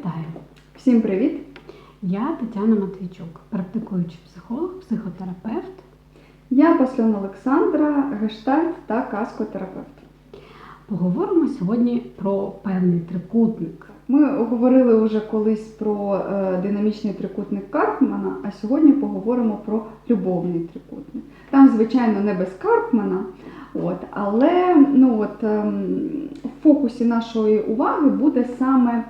Вітаю! Всім привіт! Я Тетяна Матвійчук, практикуючий психолог, психотерапевт. Я Послон Олександра, гештальт та каскотерапевт. Поговоримо сьогодні про певний трикутник. Ми говорили вже колись про е, динамічний трикутник Карпмана, а сьогодні поговоримо про любовний трикутник. Там, звичайно, не без Карпмана, от, але ну, от, ем, в фокусі нашої уваги буде саме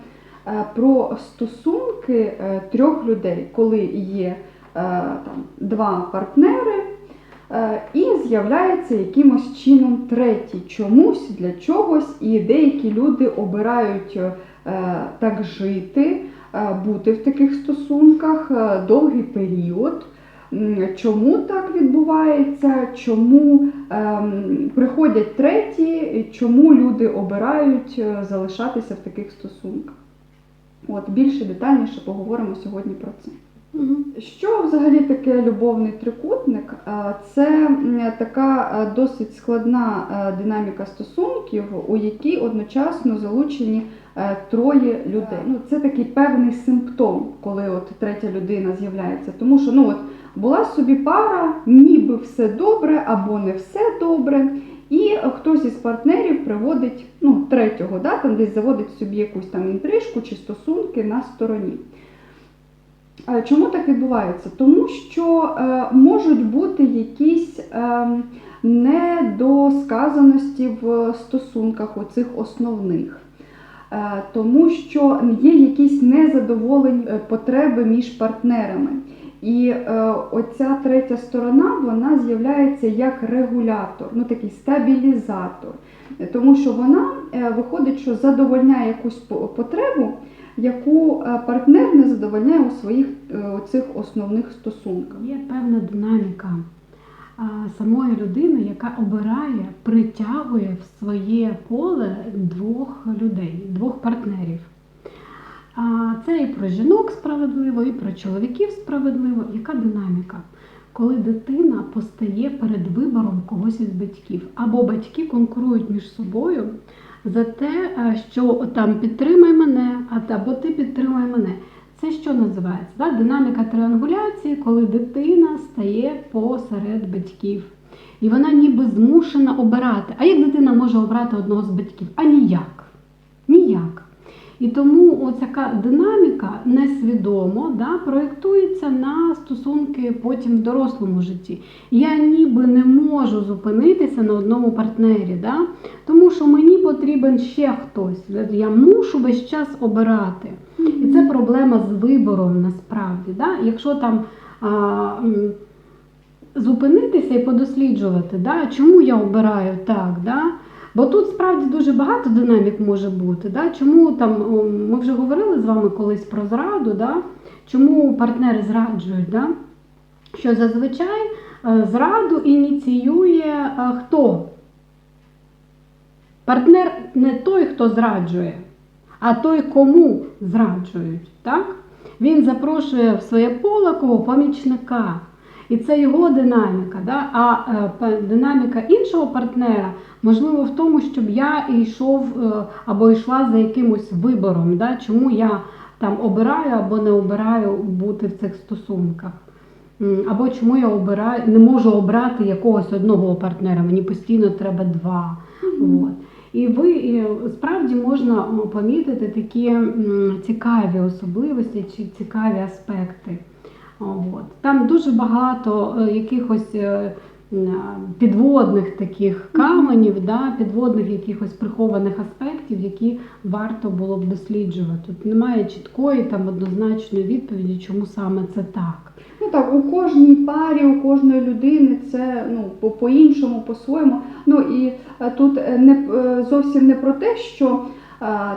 про стосунки е, трьох людей, коли є е, там, два партнери. Е, І з'являється якимось чином третій чомусь для чогось, і деякі люди обирають е, так жити, е, бути в таких стосунках е, довгий період. Чому так відбувається? Чому ем, приходять треті, чому люди обирають е, залишатися в таких стосунках? От більше детальніше поговоримо сьогодні про це. Що взагалі таке любовний трикутник? Е, Це така е, досить складна е, динаміка стосунків, у якій одночасно залучені троє людей. Ну, це такий певний симптом, коли от третя людина з'являється. Тому що ну, от, була собі пара, ніби все добре або не все добре. І хтось із партнерів приводить ну, третього, да, там десь заводить собі якусь там інтрижку чи стосунки на стороні. Чому так відбувається? Тому що е, можуть бути якісь е, недосказаності в стосунках оцих основних. Е, тому що є якісь незадоволені е, потреби між партнерами. І е, оця третя сторона вона з'являється як регулятор, ну такий стабілізатор. Тому що вона е, виходить, що задовольняє якусь по- потребу, яку е, партнер не задовольняє у своїх е, цих основних стосунках. Є певна динаміка самої людини, яка обирає, притягує в своє поле двох людей, двох партнерів. А, Це і про жінок справедливо, і про чоловіків справедливо. Яка динаміка? Коли дитина постає перед вибором когось із батьків, або батьки конкурують між собою за те, е, що там підтримай мене, або ти підтримай мене. Це що називається? Так? Динаміка тріангуляції, коли дитина стає посеред батьків. І вона ніби змушена обирати. А як дитина може обрати одного з батьків? А. Ніяк. І тому оцяка динаміка несвідомо да, проєктується на стосунки потім в дорослому житті. Я ніби не можу зупинитися на одному партнері, да, тому що мені потрібен ще хтось. Я мушу весь час обирати. І це проблема з вибором насправді. Да? Якщо там а, зупинитися і подосліджувати, да? чому я обираю так. Да? Бо тут справді дуже багато динамік може бути. Да? Чому там, ми вже говорили з вами колись про зраду, да? чому партнери зраджують? Да? Що зазвичай е, зраду ініціює е, хто? Партнер не той, хто зраджує, а той, кому зраджують. Так? Він запрошує в своє поле кого помічника. І це його динаміка. Да? А е, динаміка іншого партнера можливо в тому, щоб я йшов е, або йшла за якимось вибором, да? чому я там обираю або не обираю бути в цих стосунках. Або чому я обираю, не можу обрати якогось одного партнера, мені постійно треба два. От. І ви і, справді можна помітити такі цікаві особливості чи цікаві аспекти. От. Там дуже багато е, якихось е, підводних таких каменів, да, підводних якихось прихованих аспектів, які варто було б досліджувати. Тут немає чіткої там однозначної відповіді, чому саме це так. Ну так, у кожній парі, у кожної людини це ну, по- по-іншому, по-своєму. Ну і е, тут е, не е, зовсім не про те, що е,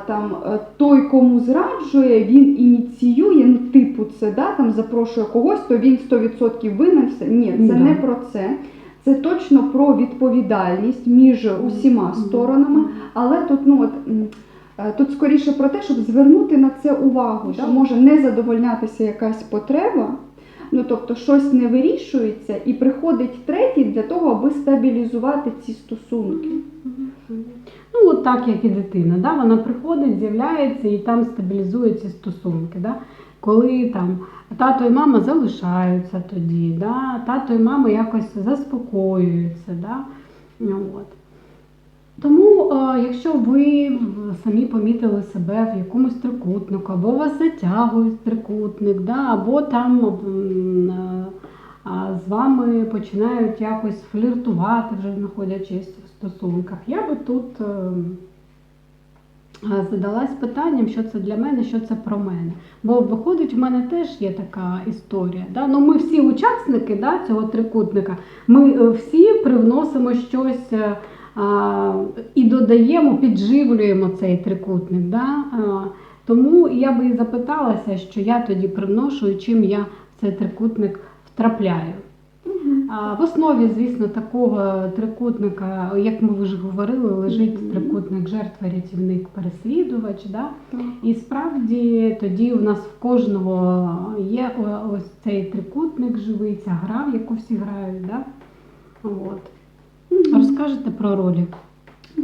там е, той, кому зраджує, він ініціює, ну, типу, це да, там запрошує когось, то він 100% винен. Все. Ні, це Да. не про це. Це точно про відповідальність між усіма сторонами, але тут ну от. е, Тут скоріше про те, щоб звернути на це увагу, що Да. може не задовольнятися якась потреба, Ну, тобто щось не вирішується і приходить третій для того, аби стабілізувати ці стосунки. Ну ну так як і дитина, да? вона приходить, з'являється і там стабілізує ці стосунки. Да? Коли там тато і мама залишаються тоді, да? тато і мама якось заспокоюються. Да? От. Тому, е, якщо ви самі помітили себе в якомусь трикутнику, або вас затягує трикутник, да, або там е, з вами починають якось фліртувати, вже знаходячись в стосунках, я би тут е, е, задалась питанням, що це для мене, що це про мене. Бо виходить, в мене теж є така історія. Да? Ну, ми всі учасники да, цього трикутника, ми е, всі привносимо щось. е, а, і додаємо, підживлюємо цей трикутник. Да? А, тому я би і запиталася, що я тоді привношу і чим я в цей трикутник втрапляю. А, в основі, звісно, такого трикутника, як ми вже говорили, лежить трикутник жертва, рятівник, переслідувач. Да? І справді тоді у нас в кожного є ось цей трикутник живий, ця гра, в яку всі грають. Да? От. Розкажете про ролі.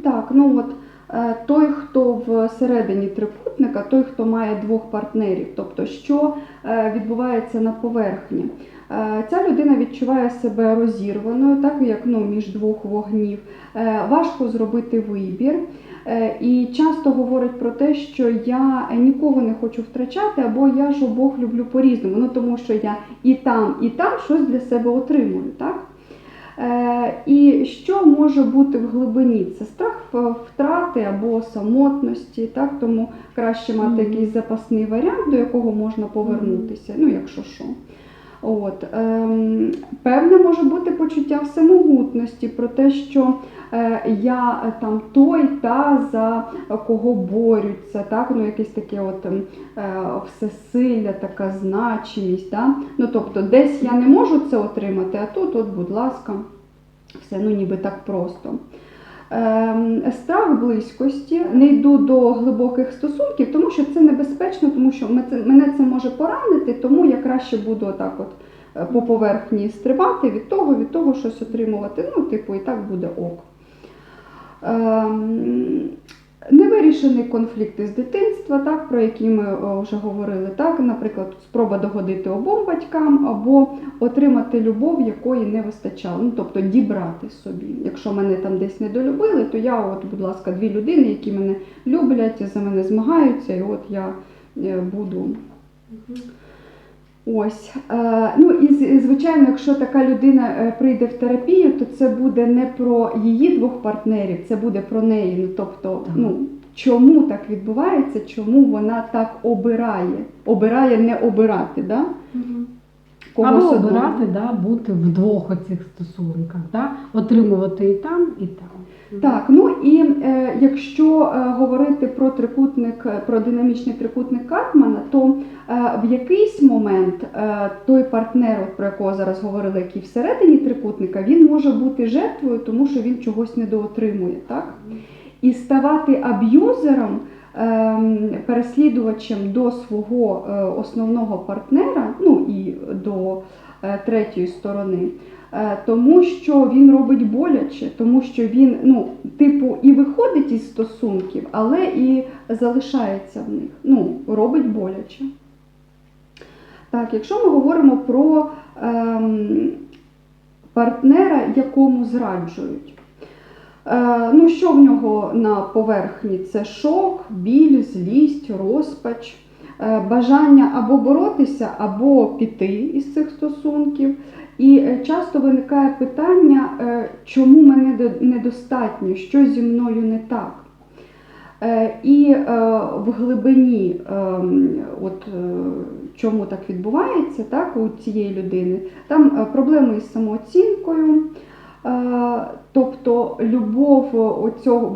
Так, ну от е, той, хто всередині трикутника, той, хто має двох партнерів, тобто що е, відбувається на поверхні. Е, Ця людина відчуває себе розірваною, так як ну, між двох вогнів. Е, Важко зробити вибір. Е, І часто говорить про те, що я нікого не хочу втрачати, або я ж обох люблю по-різному. Ну тому що я і там, і там щось для себе отримую. Так? І що може бути в глибині? Це страх втрати або самотності, так? тому краще мати Мгм. якийсь запасний варіант, до якого можна повернутися, ну якщо що. От, ем, певне може бути почуття всемогутності про те, що е, я е, там той, та за кого борються, так? ну, якесь таке от, ем, е, всесилля, така значимість. Да? Ну, тобто десь я не можу це отримати, а тут, от, будь ласка, все ну, ніби так просто. Ем, страх близькості, не йду до глибоких стосунків, тому що це небезпечно, тому що мене це може поранити, тому я краще буду отак от е, по поверхні стрибати від того, від того щось отримувати. Ну, типу, і так буде ок. Невирішений конфлікт із дитинства, так, про які ми вже говорили, так, наприклад, спроба догодити обом батькам або отримати любов, якої не вистачало, ну, тобто дібрати собі. Якщо мене там десь недолюбили, то я, от, будь ласка, дві людини, які мене люблять, за мене змагаються, і от я е, буду Ось. Е, ну і звичайно, якщо така людина е, прийде в терапію, то це буде не про її двох партнерів, це буде про неї. Ну тобто, Так. ну чому так відбувається, чому вона так обирає? Обирає не обирати, да? Когось Або обирати, да, бути в двох оцих стосунках, да, отримувати і там, і там. Так, ну і е, якщо е, говорити про трикутник, е, про динамічний трикутник Карпмана, то е, в якийсь момент е, той партнер, про якого зараз говорили, який всередині трикутника, він може бути жертвою, тому що він чогось недоотримує, так? І ставати аб'юзером, ем, переслідувачем до свого е, основного партнера, ну і до е, третьої сторони. Е, Тому що він робить боляче, тому що він, ну, типу, і виходить із стосунків, але і залишається в них. Ну, робить боляче. Так, якщо ми говоримо про ем, партнера, якому зраджують. Е, ну, що в нього на поверхні? Це шок, біль, злість, розпач, е, бажання або боротися, або піти із цих стосунків. І е, часто виникає питання, е, чому мене недостатньо, що зі мною не так. Е, І в глибині, е, от, чому так відбувається, так, у цієї людини, там проблеми із самооцінкою. Тобто любов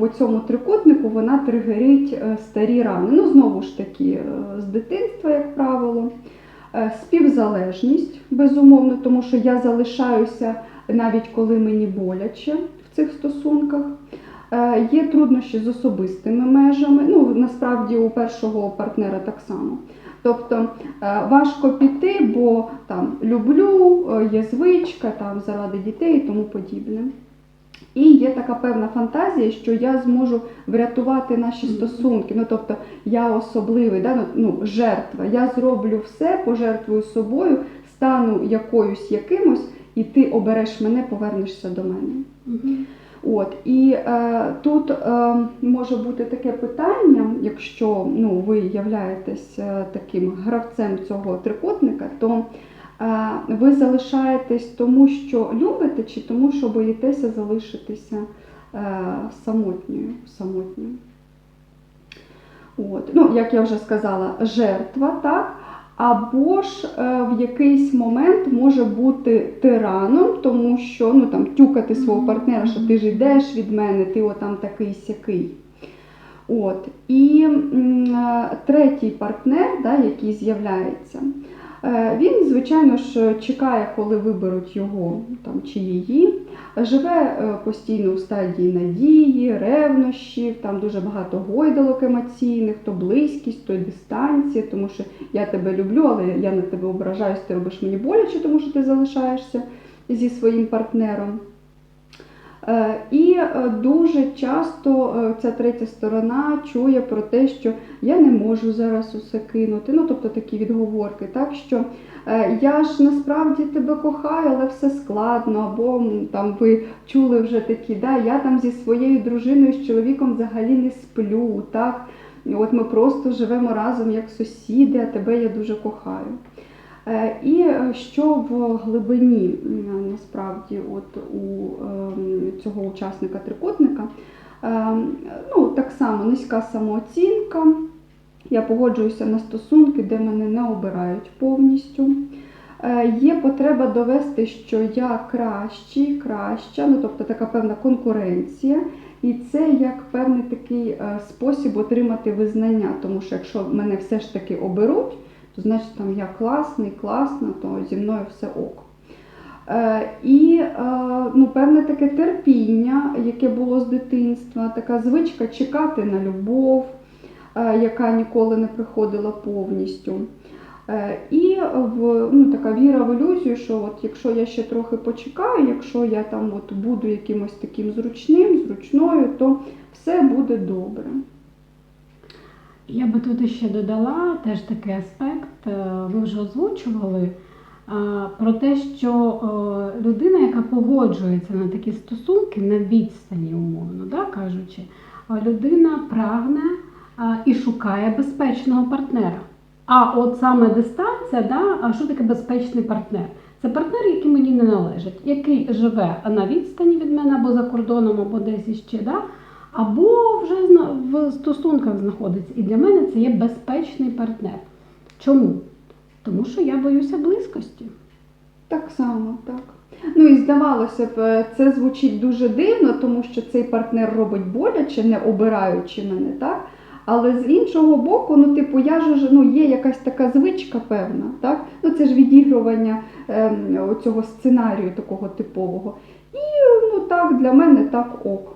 в цьому трикутнику вона тригерить старі рани. Ну, знову ж таки, з дитинства, як правило. Е, Співзалежність, безумовно, тому що я залишаюся навіть коли мені боляче в цих стосунках. Е, Є труднощі з особистими межами. Ну, насправді у першого партнера так само. Тобто е, важко піти, бо там люблю, є звичка там заради дітей і тому подібне. І є така певна фантазія, що я зможу врятувати наші стосунки. Ну тобто я особливий, да? ну, ну, жертва. Я зроблю все, пожертвую собою, стану якоюсь якимось, і ти обереш мене, повернешся до мене. Мгм. От і е, тут е, може бути таке питання, якщо ну, ви являєтесь е, таким гравцем цього трикутника, то ви залишаєтесь тому, що любите, чи тому, що боїтеся залишитися е, самотньою. самотньою. От. Ну, як я вже сказала, жертва, так? Або ж е, в якийсь момент може бути тираном, тому що ну, там, тюкати свого партнера, що ти ж йдеш від мене, ти отам такий сякий. От. І м, е, третій партнер, да, який з'являється, він, звичайно ж, чекає, коли виберуть його там, чи її. Живе е, постійно у стадії надії, ревнощів, там дуже багато гойдалок емоційних, то близькість, то дистанція, тому що я тебе люблю, але я на тебе ображаюсь, ти робиш мені боляче, тому що ти залишаєшся зі своїм партнером. Е, І е, дуже часто е, ця третя сторона чує про те, що я не можу зараз усе кинути. Ну, тобто такі відговорки, так що я ж насправді тебе кохаю, але все складно. Або там ви чули вже такі, да, я там зі своєю дружиною, з чоловіком взагалі не сплю. так. От ми просто живемо разом як сусіди, а тебе я дуже кохаю. Е, І е, що в глибині насправді от у ем, цього учасника трикутника, ем, ну так само низька самооцінка. Я погоджуюся на стосунки, де мене не обирають повністю. Е, Є потреба довести, що я кращий, краща, ну тобто така певна конкуренція. І це як певний такий спосіб отримати визнання, тому що якщо мене все ж таки оберуть, то значить там я класний, класна, то зі мною все ок. Е, і е, ну, певне таке терпіння, яке було з дитинства, така звичка чекати на любов, е, яка ніколи не приходила повністю. Е, І в, ну, така віра в ілюзію, що от якщо я ще трохи почекаю, якщо я там от буду якимось таким зручним, зручною, то все буде добре. Я би тут ще додала теж такий аспект, е, ви вже озвучували, е, про те, що е, людина, яка погоджується на такі стосунки на відстані, умовно да, кажучи, людина прагне і шукає безпечного партнера. А от саме дистанція, да, а що таке безпечний партнер? Це партнер, який мені не належить, який живе на відстані від мене або за кордоном, або десь іще. Да? Або вже в стосунках знаходиться. І для мене це є безпечний партнер. Чому? Тому що я боюся близькості. Так само, так. Ну і здавалося б, це звучить дуже дивно, тому що цей партнер робить боляче, не обираючи мене, так? Але з іншого боку, ну, типу, я ж ну, є якась така звичка певна, так? Ну це ж відігрування ем, цього сценарію такого типового. І ну так, для мене так ок.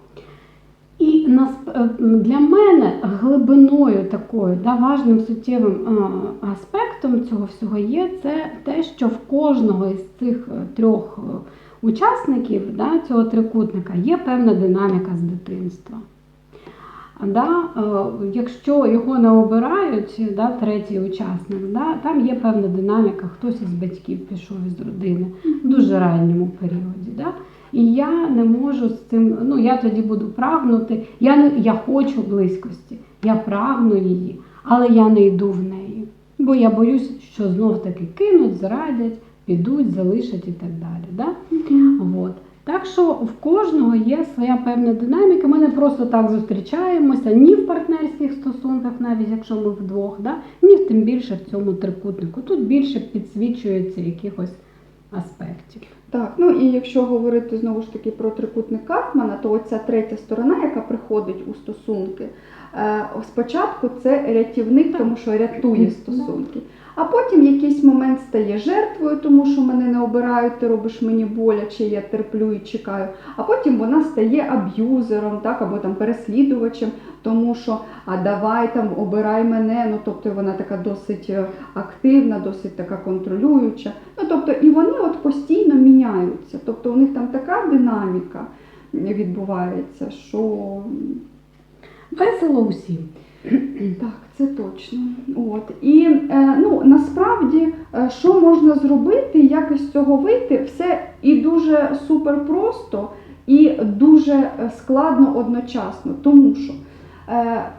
І е, для мене глибиною такою да, важним суттєвим е, аспектом цього всього є це те, що в кожного із цих е, трьох учасників да, цього трикутника є певна динаміка з дитинства. Да, якщо його не обирають, да, третій учасник, да, там є певна динаміка, хтось із батьків пішов із родини в дуже ранньому періоді. Да? І я не можу з цим, ну я тоді буду прагнути. Я не я хочу близькості, я прагну її, але я не йду в неї. Бо я боюсь, що знов таки кинуть, зрадять, підуть, залишать і так далі. Да? От. Так що в кожного є своя певна динаміка. Ми не просто так зустрічаємося ні в партнерських стосунках, навіть якщо ми вдвох, да? ні в тим більше в цьому трикутнику. Тут більше підсвічується якихось аспектів. Так, ну і якщо говорити знову ж таки про трикутник Карпмана, то оця третя сторона, яка приходить у стосунки, е, спочатку це рятівник, тому що рятує стосунки. А потім якийсь момент стає жертвою, тому що мене не обирають, ти робиш мені боляче, я терплю і чекаю. А потім вона стає аб'юзером, так, або там переслідувачем, тому що а давай там обирай мене. Ну тобто вона така досить е, активна, досить така контролююча. Ну тобто, і вони от постійно міняються. Тобто у них там така динаміка. відбувається, що Весело усім. так, це точно. От. І е, ну, насправді, е, що можна зробити, як із цього вийти, все і дуже супер просто, і дуже складно одночасно. Тому що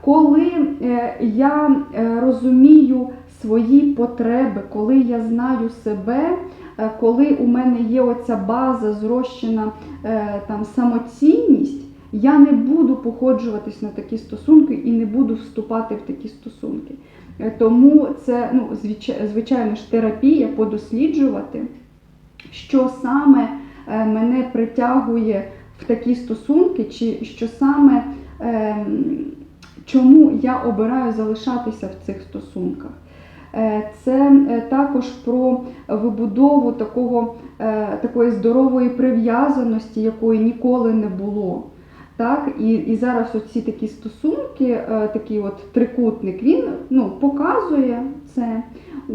коли е, я е, розумію свої потреби, коли я знаю себе, е, коли у мене є оця база зрощена е, там самоцінність. Я не буду походжуватись на такі стосунки і не буду вступати в такі стосунки. Е, Тому це, ну, звичайно ж, терапія подосліджувати, що саме е, мене притягує в такі стосунки, чи що саме ем, чому я обираю залишатися в цих стосунках. Е, Це е, також про вибудову такого, е, такої здорової прив'язаності, якої ніколи не було. Так, і, і зараз оці такі стосунки, такий от трикутник, він ну, показує це.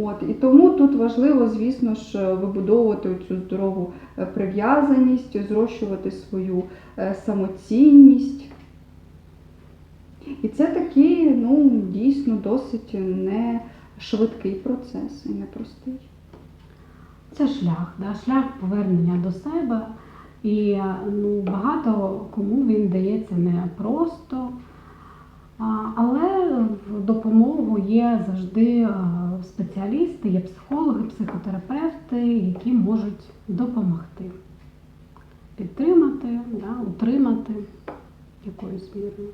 От, і тому тут важливо, звісно ж, вибудовувати цю здорову прив'язаність, зрощувати свою самоцінність. І це такий, ну, дійсно досить не швидкий процес і непростий. Це шлях, да? шлях повернення до себе. І ну, багато кому він дається не просто. Але в допомогу є завжди спеціалісти, є психологи, психотерапевти, які можуть допомогти, підтримати, да, утримати якоюсь мірою.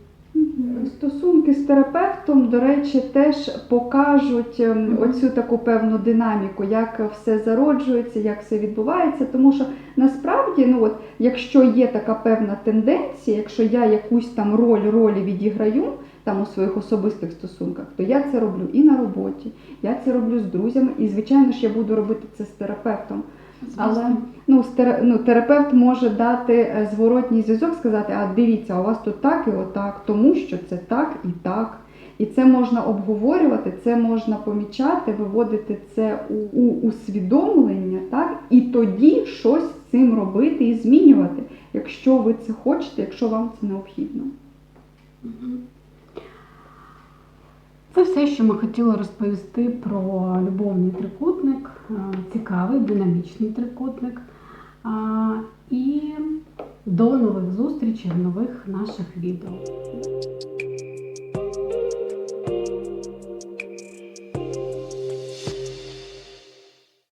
Стосунки з терапевтом, до речі, теж покажуть ем, оцю таку певну динаміку, як все зароджується, як все відбувається. Тому що насправді, ну от, якщо є така певна тенденція, якщо я якусь там роль ролі відіграю там у своїх особистих стосунках, то я це роблю і на роботі, я це роблю з друзями, і звичайно ж я буду робити це з терапевтом. Але ну, стер- ну, терапевт може дати е, зворотній зв'язок, сказати, а дивіться, у вас тут так і отак, тому що це так і так. І це можна обговорювати, це можна помічати, виводити це у, у усвідомлення, так? і тоді щось з цим робити і змінювати, якщо ви це хочете, якщо вам це необхідно. Це все, що ми хотіли розповісти про любовний трикутник, е, цікавий, динамічний трикутник. І до нових зустрічей в нових наших відео.